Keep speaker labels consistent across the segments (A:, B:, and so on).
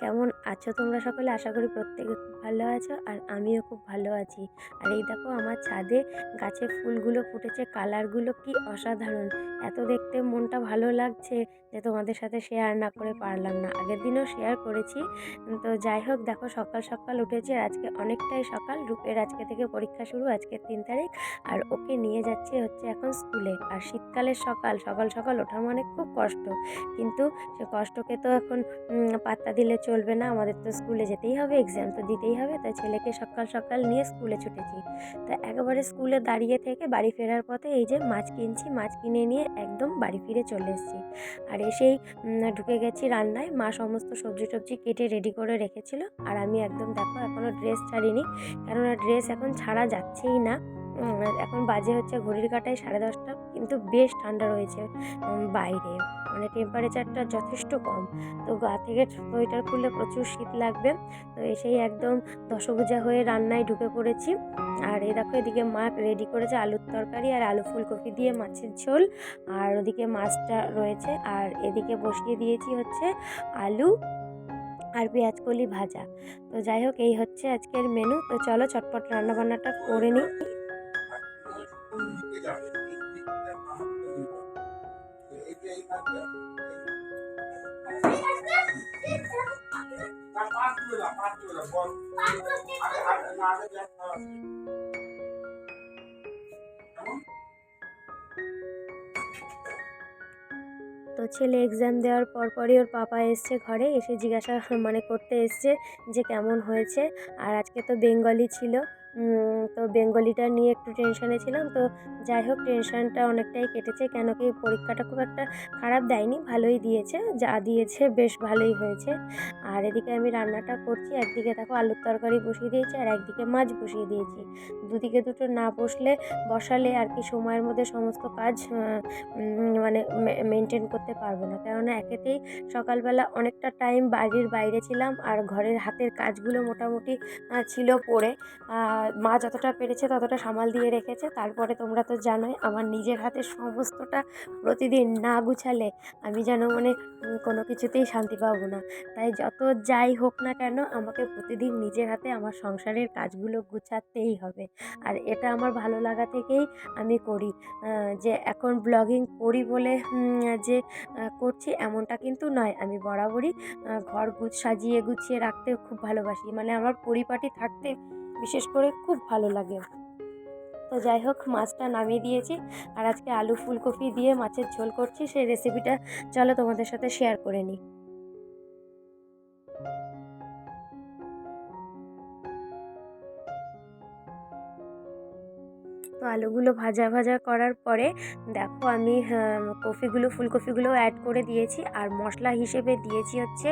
A: কেমন আছো তোমরা সকলে? আশা করি প্রত্যেকে খুব ভালো আছো আর আমিও খুব ভালো আছি। আর এই দেখো আমার ছাদে গাছে ফুলগুলো ফুটেছে, কালারগুলো কি অসাধারণ। এত দেখতে মনটা ভালো লাগছে যে তোমাদের সাথে শেয়ার না করে পারলাম না। আগের দিনও শেয়ার করেছি। তো যাই হোক, দেখো সকাল সকাল উঠেছি আর আজকে অনেকটাই সকাল। রূপের আজকে থেকে পরীক্ষা শুরু আজকে তিন তারিখ। আর ওকে নিয়ে যাচ্ছে হচ্ছে এখন স্কুলে। আর শীতকালের সকাল সকাল সকাল ওঠা মানে খুব কষ্ট। কিন্তু সে কষ্টকে তো এখন পাত্তা দিলে চলবে না, আমাদের তো স্কুলে যেতেই হবে এক্সাম তো দিতেই হবে, তাই ছেলেকে সকাল সকাল নিয়ে স্কুলে ছুটেছি। তা একেবারে স্কুলে দাঁড়িয়ে থেকে বাড়ি ফেরার পথে এই যে মাছ কিনছি, মাছ কিনে নিয়ে একদম বাড়ি ফিরে চলে এসেছি। আর এসেই ঢুকে গেছি রান্নায়, মা সমস্ত সবজি টবজি কেটে রেডি করে রেখেছিল। আর আমি একদম দেখো এখনও ড্রেস ছাড়িনি, কেননা ড্রেস এখন ছাড়া যাচ্ছেই না। এখন বাজে হচ্ছে ঘড়ির কাটায় সাড়ে দশটা, কিন্তু বেশ ঠান্ডা রয়েছে বাইরে। মানে টেম্পারেচারটা যথেষ্ট কম। তো গা থেকে সোয়েটার খুললে প্রচুর শীত লাগবে। তো এসেই একদম দশভুজা হয়ে রান্নায় ঢুকে পড়েছি। আর এই দেখো, এদিকে মা রেডি করেছে আলুর তরকারি আর আলু ফুলকপি দিয়ে মাছের ঝোল। আর ওদিকে মাছটা রয়েছে। আর এদিকে বসিয়ে দিয়েছি হচ্ছে আলু আর পেঁয়াজ কলি ভাজা। তো যাই হোক, এই হচ্ছে আজকের মেনু তো চলো, চটপট রান্নাবান্নাটা করে নিই। তো ছেলে এক্সাম দেওয়ার পরপরই ওর পাপা এসছে ঘরে, এসে জিজ্ঞাসা মানে করতে এসছে যে কেমন হয়েছে। আর আজকে তো বেঙ্গলি ছিল তো বেঙ্গলিটা নিয়ে একটু টেনশনে ছিলাম। তো যাই হোক টেনশনটা অনেকটাই কেটেছে, কেন কি পরীক্ষাটা খুব একটা খারাপ দেয়নি, ভালোই দিয়েছে, যা দিয়েছে বেশ ভালোই হয়েছে। আর এদিকে আমি রান্নাটা করছি, একদিকে দেখো আলুর তরকারি বসিয়ে দিয়েছি, আর একদিকে মাছ বসিয়ে দিয়েছি। দুদিকে দুটো না বসলে বসালে আর কি সময়ের মধ্যে সমস্ত কাজ মানে মেনটেন করতে পারব না। কেননা একেতেই সকালবেলা অনেকটা টাইম বাড়ির বাইরে ছিলাম আর ঘরের হাতের কাজগুলো মোটামুটি ছিল পড়ে। মা যতটা পেরেছে ততটা সামাল দিয়ে রেখেছে। তারপরে তোমরা তো জানোই আমার নিজের হাতে সমস্তটা প্রতিদিন না গুছালে আমি যেন মানে কোনো কিছুতেই শান্তি পাবো না। তাই যত যাই হোক না কেন আমাকে প্রতিদিন নিজের হাতে আমার সংসারের কাজগুলো গুছাতেই হবে। আর এটা আমার ভালো লাগা থেকেই আমি করি। যে এখন ব্লগিং করি বলে যে করছি এমনটা কিন্তু নয়। আমি বরাবরই ঘর গুছ, সাজিয়ে গুছিয়ে রাখতে খুব ভালোবাসি। মানে আমার পরিপাটি থাকতে বিশেষ করে খুব ভালো লাগে। তো যাই হোক, মাছটা নামিয়ে দিয়েছি আর আজকে আলু ফুলকপি দিয়ে মাছের ঝোল করছি। সেই রেসিপিটা চলো তোমাদের সাথে শেয়ার করে নিই। তো আলুগুলো ভাজা ভাজা করার পরে দেখো আমি কফিগুলো কপিগুলো ফুলকপিগুলো অ্যাড করে দিয়েছি। আর মশলা হিসেবে দিয়েছি হচ্ছে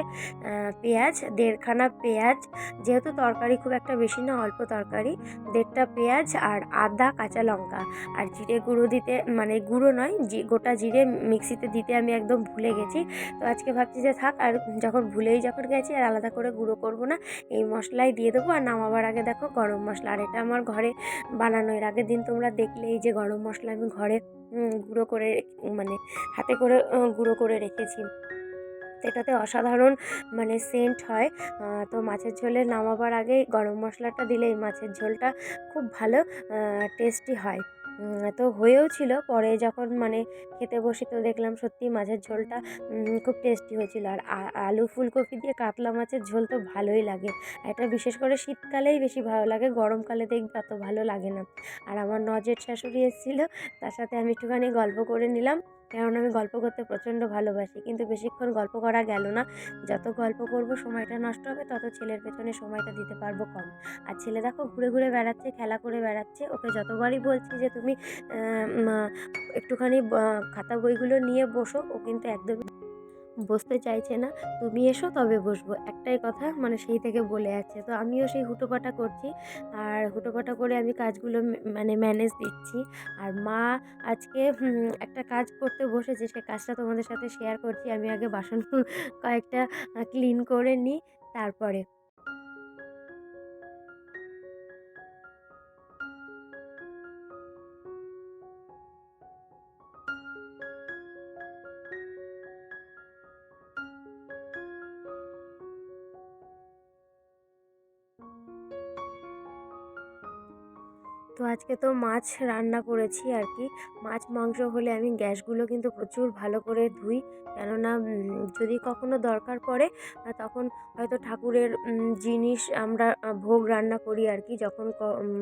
A: পেঁয়াজ, দেড়খানা পেঁয়াজ। যেহেতু তরকারি খুব একটা বেশি না, অল্প তরকারি। দেড়টা পেঁয়াজ আর আদা, কাঁচা লঙ্কা। আর জিরে গুঁড়ো দিতে মানে গুঁড়ো নয়, জি, গোটা জিরে মিক্সিতে দিতে আমি একদম ভুলে গেছি। তো আজকে ভাবছি যে থাক, আর যখন ভুলেই যখন গেছি, আর আলাদা করে গুঁড়ো করব না, এই মশলাই দিয়ে দেবো। আর নামাবার আগে দেখো গরম মশলা। আর এটা আমার ঘরে বানানো এর আগের দিন তোমরা দেখলে এই যে গরম মশলা আমি ঘরে গুঁড়ো করে মানে হাতে করে গুঁড়ো করে রেখেছি। এটাতে অসাধারণ মানে সেন্ট হয়। তো মাছের ঝোলে নামাবার আগে গরম মশলাটা দিলে এই মাছের ঝোলটা খুব ভালো টেস্টি হয়। তো হয়েও ছিল। পরে যখন মানে খেতে বসে তো দেখলাম সত্যি মাছের ঝোলটা খুব টেস্টি হয়েছিল। আর আলু ফুলকপি দিয়ে কাতলা মাছের ঝোল তো ভালোই লাগে। এটা বিশেষ করে শীতকালেই বেশি ভালো লাগে, গরমকালে দেখবে অত ভালো লাগে না। আর আমার নজের শাশুড়ি এসেছিল, তার সাথে আমি একটুখানি গল্প করে নিলাম। কেননা আমি গল্প করতে প্রচণ্ড ভালোবাসি। কিন্তু বেশিক্ষণ গল্প করা গেল না। যত গল্প করব সময়টা নষ্ট হবে, তত ছেলের পেছনে সময়টা দিতে পারব কম। আর ছেলে দেখো ঘুরে ঘুরে বেড়াচ্ছে, খেলা করে বেড়াচ্ছে। ওকে যতবারই বলছি যে তুমি একটুখানি খাতা বইগুলো নিয়ে বসো, ও কিন্তু একদম বসতে চাইছে না। তুমি এসো, তবে বসবো। একটাই কথা মানে সেই থেকে বলে আছে। তো আমিও সেই হুটোপাটা করছি। আর হুটোপাটা করে আমি কাজগুলো মানে ম্যানেজ দিচ্ছি। আর মা আজকে একটা কাজ করতে বসেছে। সে কাজটা তোমাদের সাথে শেয়ার করছি। আমি আগে বাসন কয়েকটা ক্লিন করে নিই, তারপরে তো আজকে তো মাছ রান্না করেছি আর কি মাছ, মাংস হলে আমি গ্যাসগুলো কিন্তু প্রচুর ভালো করে ধুই। কেননা যদি কখনো দরকার পড়ে তখন হয়তো ঠাকুরের জিনিস আমরা ভোগ রান্না করি আর কি যখন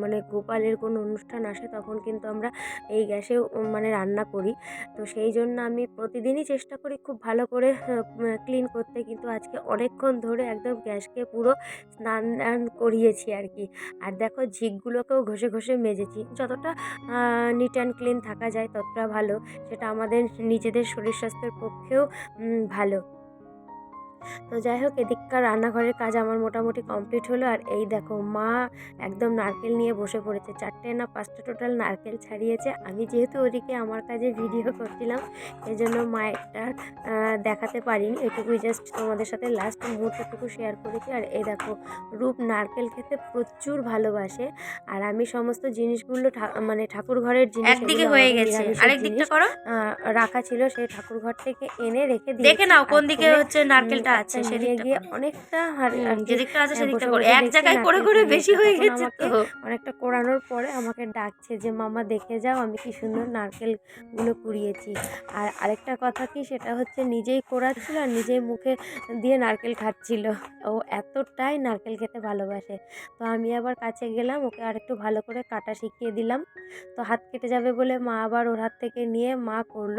A: মানে গোপালের কোনো অনুষ্ঠান আসে, তখন কিন্তু আমরা এই গ্যাসে মানে রান্না করি। তো সেই জন্য আমি প্রতিদিনই চেষ্টা করি খুব ভালো করে ক্লিন করতে। কিন্তু আজকে অনেকক্ষণ ধরে একদম গ্যাসকে পুরো স্নান করিয়েছি আর কি আর দেখো, ঝিকগুলোকেও ঘষে ঘষে মেজেছি। যতটা নিট অ্যান্ড ক্লিন থাকা যায় ততটা ভালো। সেটা আমাদের নিজেদের শরীর স্বাস্থ্যের পক্ষেও ভালো। তো যাই হোক এদিককার রান্নাঘরের কাজ আমার মোটামুটি কমপ্লিট হলো। আর এই দেখো মা একদম নারকেল নিয়ে বসে পড়েছে। চারটে না পাঁচটা টোটাল নারকেল ছাড়িয়েছে। আমি যেহেতু ওদিকে আমার কাজে ভিডিও করছিলাম এই জন্য মায়েরটা দেখাতে পারিনি। এটুকুই জাস্ট তোমাদের সাথে লাস্ট মুহূর্তটুকু শেয়ার করেছি। আর এই দেখো রূপ নারকেল খেতে প্রচুর ভালোবাসে। আর আমি সমস্ত জিনিসগুলো মানে ঠাকুর ঘরের জিনিস
B: একদিকে হয়ে গেছে।
A: নিরামিষের
B: আরেক দিকটা করো।
A: রাখা ছিল সেই ঠাকুর ঘর থেকে এনে রেখে
B: দেখে নাও কোন দিকে হচ্ছে নারকেলটা আছে
A: একটা
B: সেদিকটা
A: গিয়ে অনেকটা আর- আর
B: যেদিকটা আছে
A: হ্যাঁ,
B: সেদিকটা করো। এক জায়গায় করে করে বেশি হয়ে গেছে তো।
A: অনেকটা কোড়ানোর পরে আমাকে ডাকছে যে মামা দেখে যাও আমি কি সুন্দর নারকেলগুলো কুড়িয়েছি। আর আরেকটা কথা কি সেটা হচ্ছে নিজেই কোড়াচ্ছিল আর নিজেই মুখে দিয়ে নারকেল খাচ্ছিল। ও এতটাই নারকেল খেতে ভালোবাসে। তো আমি আবার কাছে গেলাম ওকে আরেকটু ভালো করে কাটা শিখিয়ে দিলাম। তো হাত কেটে যাবে বলে মা আবার ওর হাত থেকে নিয়ে মা করল।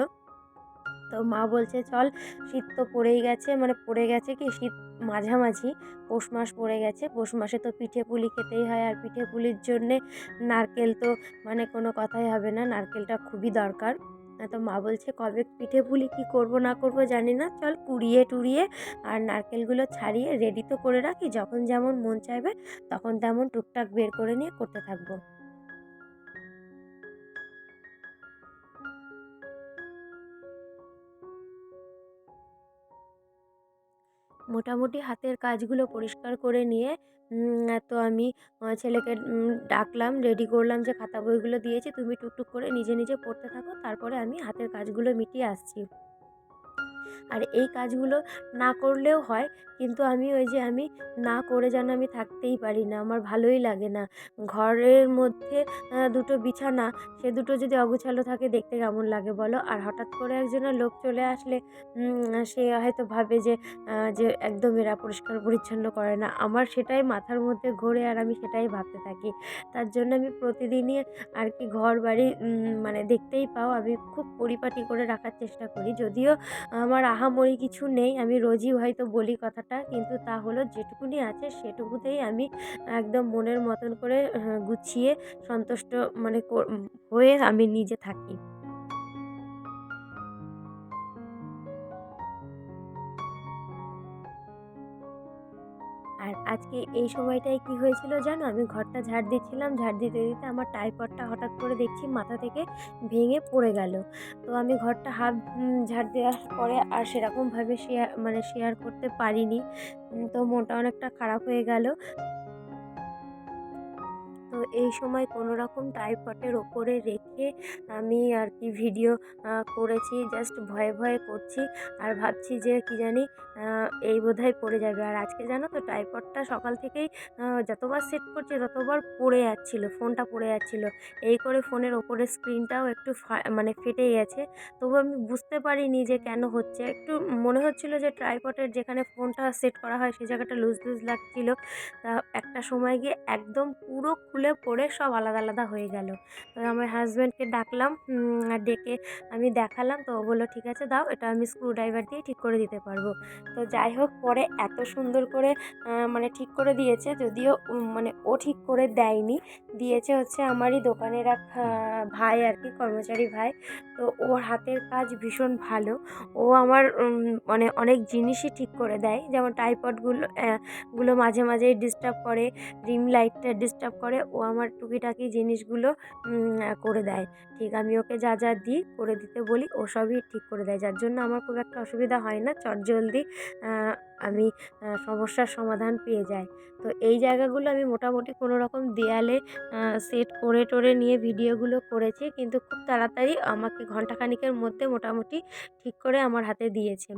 A: তো মা বলছে চল শীত তো পড়েই গেছে মানে পড়ে গেছে কি শীত মাঝামাঝি পৌষ মাস পড়ে গেছে পৌষ মাসে তো পিঠে পুলি খেতেই হয় আর পিঠে পুলির জন্যে নারকেল তো মানে কোনো কথাই হবে না নারকেলটা খুবই দরকার। আহ, তো মা বলছে কবে পিঠে পুলি কী করব না করব জানি না চল কুড়িয়ে টুড়িয়ে আর নারকেলগুলো ছাড়িয়ে রেডি তো করে রাখি যখন যেমন মন চাইবে তখন তেমন টুকটাক বের করে নিয়ে করতে থাকব। মোটামুটি হাতের কাজগুলো পরিষ্কার করে নিয়ে তো আমি ছেলেকে ডাকলাম রেডি করলাম যে খাতা বইগুলো দিয়েছি, তুমি টুকটুক করে নিজে নিজে পড়তে থাকো, তারপরে আমি হাতের কাজগুলো মিটিয়ে আসছি। আর এই কাজগুলো না করলেও হয়। কিন্তু আমি ওই যে আমি না করে যেন আমি থাকতেই পারি না, আমার ভালোই লাগে না। ঘরের মধ্যে দুটো বিছানা, সে দুটো যদি অগোছালো থাকে দেখতে কেমন লাগে বলো? আর হঠাৎ করে একজনের লোক চলে আসলে সে হয়তো ভাবে যে যে একদম এরা পরিষ্কার পরিচ্ছন্ন করে না। আমার সেটাই মাথার মধ্যে ঘোরে আর আমি সেটাই ভাবতে থাকি। তার জন্য আমি প্রতিদিনই আর কি ঘর বাড়ি মানে দেখতেই পাও, আমি খুব পরিপাটি করে রাখার চেষ্টা করি। যদিও আমার আহামরি কিছু নেই, আমি রোজই হয়তো বলি কথাটা, কিন্তু তা হলো যেটুকুনি আছে সেটুকুতেই আমি একদম মনের মতন করে গুছিয়ে সন্তুষ্ট মানে হয়ে আমি নিজে থাকি। আজকে এই সময়টায় কি হয়েছিল জানো? আমি ঘরটা ঝাড় দিচ্ছিলাম, ঝাড় দিতে দিতে আমার টাইপডটা হঠাৎ করে দেখছি মাথা থেকে ভেঙে পড়ে গেল। তো আমি ঘরটা হাফ ঝাড় দেওয়ার পরে আর সেরকমভাবে শেয়ার মানে শেয়ার করতে পারিনি। তো মনটা অনেকটা খারাপ হয়ে গেল। তো এই সময় কোনো রকম ট্রাইপডের ওপরে রেখে আমি আর কি ভিডিও করেছি জাস্ট ভয়ে ভয়ে করছি। আর ভাবছি যে কি জানি এই বোধহয় পড়ে যাবে। আর আজকে জানো তো ট্রাইপডটা সকাল থেকেই যতবার সেট করছি, ততবার পড়ে যাচ্ছিল ফোনটা পড়ে যাচ্ছিল। এই করে ফোনের ওপরের স্ক্রিনটাও একটু মানে ফেটে গেছে। তবু আমি বুঝতে পারিনি যে কেন হচ্ছে। একটু মনে হচ্ছিল যে ট্রাইপডের যেখানে ফোনটা সেট করা হয় সেই জায়গাটা লুজ লুজ লাগছিল। তা একটা সময় গিয়ে একদম পুরো খুলে পড়ে সব আলাদা আলাদা হয়ে গেল। আমার হাজব্যান্ডকে ডাকলাম ডেকে আমি দেখালাম। তো ও বলল, ঠিক আছে, দাও, এটা আমি স্ক্রু ড্রাইভার দিয়ে ঠিক করে দিতে পারব। তো যাই হোক, পরে এত সুন্দর করে মানে ঠিক করে দিয়েছে। যদিও মানে ও ঠিক করে দেয়নি। দিয়েছে হচ্ছে আমারই দোকানের এক ভাই আর কি, কর্মচারী ভাই। তো ওর হাতের কাজ ভীষণ ভালো। ও আমার মানে অনেক জিনিসই ঠিক করে দেয়। যেমন টাইপডগুলো গুলো মাঝে মাঝেই ডিস্টার্ব করে রিম লাইটটা ডিস্টার্ব করে, ও আমার টুকিটাকি জিনিসগুলো করে দেয়। ঠিক আমি ওকে যা যা দিই করে দিতে বলি ও সবই ঠিক করে দেয়। যার জন্য আমার খুব একটা অসুবিধা হয় না চটজলদি আহ, আমি সমস্যার সমাধান পেয়ে যাই। তো এই জায়গাগুলো আমি মোটামুটি কোনো রকম দেয়ালে সেট করে টোরে নিয়ে ভিডিওগুলো করেছি কিন্তু খুব তাড়াতাড়ি আমাকে ঘন্টাখানিকের মধ্যে মোটামুটি ঠিক করে আমার হাতে দিয়েছে।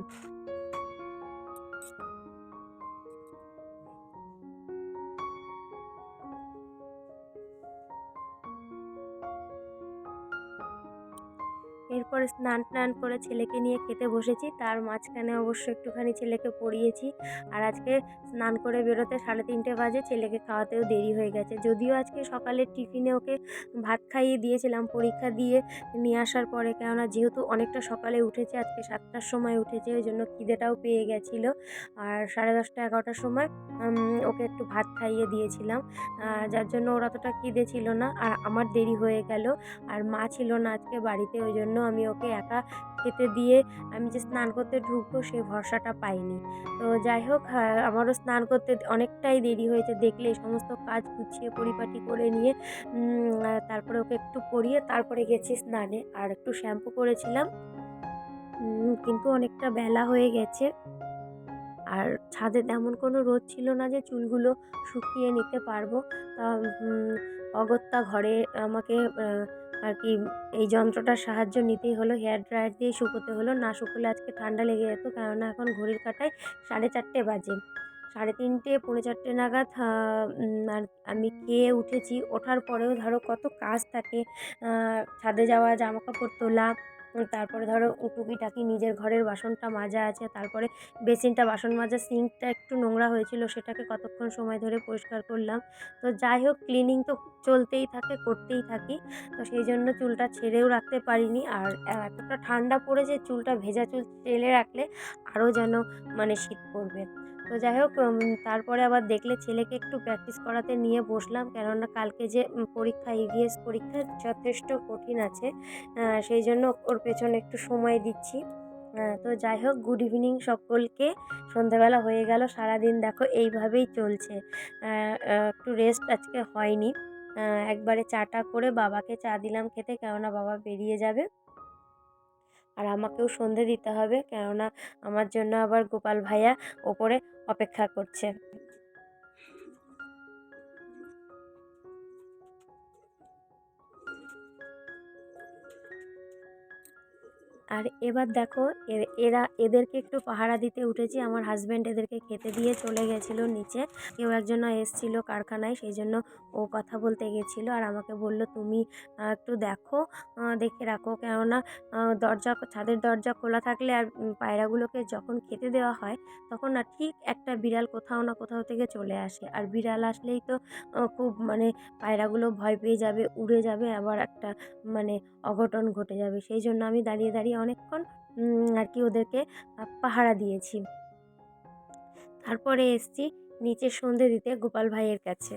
A: তারপরে স্নান টান করে ছেলেকে নিয়ে খেতে বসেছি। তার মাঝখানে অবশ্য একটুখানি ছেলেকে পড়িয়েছি। আর আজকে স্নান করে বেরোতে সাড়ে তিনটে বাজে, ছেলেকে খাওয়াতেও দেরি হয়ে গেছে। যদিও আজকে সকালে টিফিনে ওকে ভাত খাইয়ে দিয়েছিলাম পরীক্ষা দিয়ে নিয়ে আসার পরে, কেননা যেহেতু অনেকটা সকালে উঠেছে, আজকে সাতটার সময় উঠেছে, ওই জন্য খিদেটাও পেয়ে গেছিল। আর সাড়ে দশটা এগারোটার সময় ওকে একটু ভাত খাইয়ে দিয়েছিলাম। যার জন্য ওর অতটা খিদে ছিল না। আর আমার দেরি হয়ে গেল। আর মা ছিল না আজকে বাড়িতে, ওই জন্য আমি ওকে একা খেতে দিয়ে আমি যে স্নান করতে ঢুকবো সেই ভরসাটা পাইনি। তো যাই হোক আমারও স্নান করতে অনেকটাই দেরি হয়েছে দেখলে এই সমস্ত কাজ গুছিয়ে পরিপাটি করে নিয়ে তারপরে ওকে একটু পরিয়ে তারপরে গেছি স্নানে। আর একটু শ্যাম্পু করেছিলাম কিন্তু অনেকটা বেলা হয়ে গেছে। আর ছাদে তেমন কোনো রোদ ছিল না যে চুলগুলো শুকিয়ে নিতে পারব। অগত্যা ঘরে আমাকে আর কি, এই যন্ত্রটার সাহায্য নিতেই হলো হেয়ার ড্রায়ার দিয়ে শুকোতে হলো। না শুকোলে আজকে ঠান্ডা লেগে যেত, কেননা এখন ঘড়ির কাটায় সাড়ে চারটে বাজে। সাড়ে তিনটে, পৌনে চারটে নাগাদ আর আমি খেয়ে উঠেছি। ওঠার পরেও ধরো কত কাজ থাকে ছাদে যাওয়া জামা কাপড় তোলা তারপরে ধরো টুকিটাকি নিজের ঘরের বাসনটা মাজা আছে, তারপরে বেসিনটা বাসন মাজা সিঙ্কটা একটু নোংরা হয়েছিল, সেটাকে কতক্ষণ সময় ধরে পরিষ্কার করলাম। তো যাই হোক ক্লিনিং তো চলতেই থাকে, করতেই থাকি। তো সেই জন্য চুলটা ছেড়েও রাখতে পারিনি। আর এতটা ঠান্ডা পড়েছে, চুলটা ভেজা চুল চেলে রাখলে আরও যেন মানে শীত পড়বে। তো যাই হোক তারপরে আবার দেখলে ছেলেকে একটু প্র্যাকটিস করাতে নিয়ে বসলাম। কেননা কালকে যে পরীক্ষা ইভিএস পরীক্ষা যথেষ্ট কঠিন আছে। সেই জন্য ওর পেছনে একটু সময় দিচ্ছি। তো যাই হোক গুড ইভিনিং সকলকে। সন্ধ্যাবেলা হয়ে গেল, সারাদিন দেখো এইভাবেই চলছে। একটু রেস্ট আজকে হয়নি। একবারে চাটা করে বাবাকে চা দিলাম খেতে, কেননা বাবা বেরিয়ে যাবে। আর আমাকেও সন্ধে দিতে হবে। কেননা আমার জন্য আবার গোপাল ভাইয়া ওপরে অপেক্ষা করছে। আর এবার দেখো এরা, এদেরকে একটু পাহারা দিতে উঠেছি। আমার হাজব্যান্ড এদেরকে খেতে দিয়ে চলে গেছিল নিচে। কেউ একজন এসছিল কারখানায়, সেই জন্য ও কথা বলতে গেছিল আর আমাকে বলল, তুমি একটু দেখো দেখে রাখো। কেননা দরজা, ছাদের দরজা খোলা থাকলে আর পায়রাগুলোকে যখন খেতে দেওয়া হয়, তখন না ঠিক একটা বিড়াল কোথাও না কোথাও থেকে চলে আসে। আর বিড়াল আসলেই তো খুব মানে পায়রাগুলো ভয় পেয়ে যাবে, উড়ে যাবে, আবার একটা মানে অঘটন ঘটে যাবে। সেই জন্য আমি দাঁড়িয়ে দাঁড়িয়ে অনেকক্ষণ আর কি ওদেরকে পাহারা দিয়েছি। তারপরে এসছি নিচে সন্ধে দিতে গোপাল ভাইয়ের কাছে।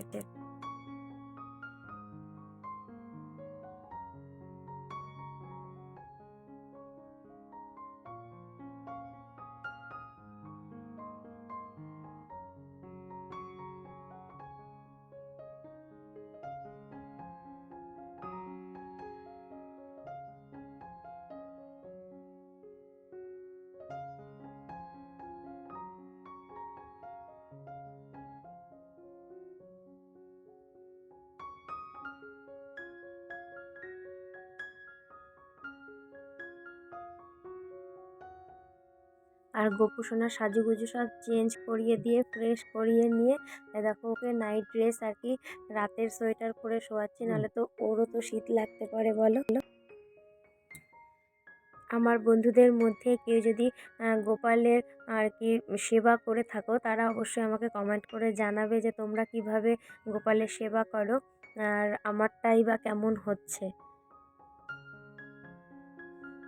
A: আর গোপু সোনার সাজুগুজু সব চেঞ্জ করিয়ে দিয়ে ফ্রেশ করিয়ে নিয়ে দেখো ওকে নাইট ড্রেস আর কি রাতের সোয়েটার পরে শোয়াচ্ছি। নাহলে তো ওরও তো শীত লাগতে পারে বলো। আমার বন্ধুদের মধ্যে কেউ যদি গোপালের আর কি সেবা করে থাকো তারা অবশ্যই আমাকে কমেন্ট করে জানাবে যে তোমরা কীভাবে গোপালের সেবা করো। আর আমারটাই বা কেমন হচ্ছে।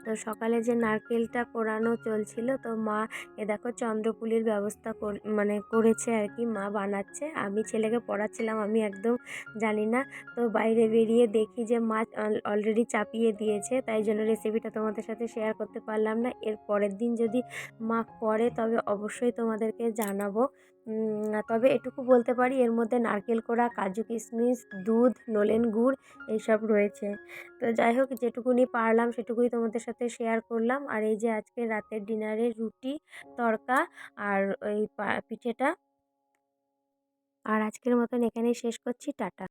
A: তো সকালে যে নারকেলটা কোরানো চলছিল, তো মা, এ দেখো চন্দ্রপুলির ব্যবস্থা মানে করেছে আর কি, মা বানাচ্ছে। আমি ছেলেকে পড়াচ্ছিলাম, আমি একদম জানি না। তো বাইরে বেরিয়ে দেখি যে মা অলরেডি চাপিয়ে দিয়েছে, তাই জন্য রেসিপিটা তোমাদের সাথে শেয়ার করতে পারলাম না। এর পরের দিন যদি মা করে, তবে অবশ্যই তোমাদেরকে জানাব। তবে এটুকু বলতে পারি, এর মধ্যে নারকেল কোড়া, কাজু কিশমিশ, দুধ, নলেন গুড় এইসব রয়েছে। তো যাই হোক, যেটুকুনি পারলাম সেটুকুই তোমাদের সাথে শেয়ার করলাম। আর এই যে আজকে রাতের ডিনারে রুটি, তরকা আর ওই পিঠেটা। আর আজকের মতন এখানেই শেষ করছি, টাটা।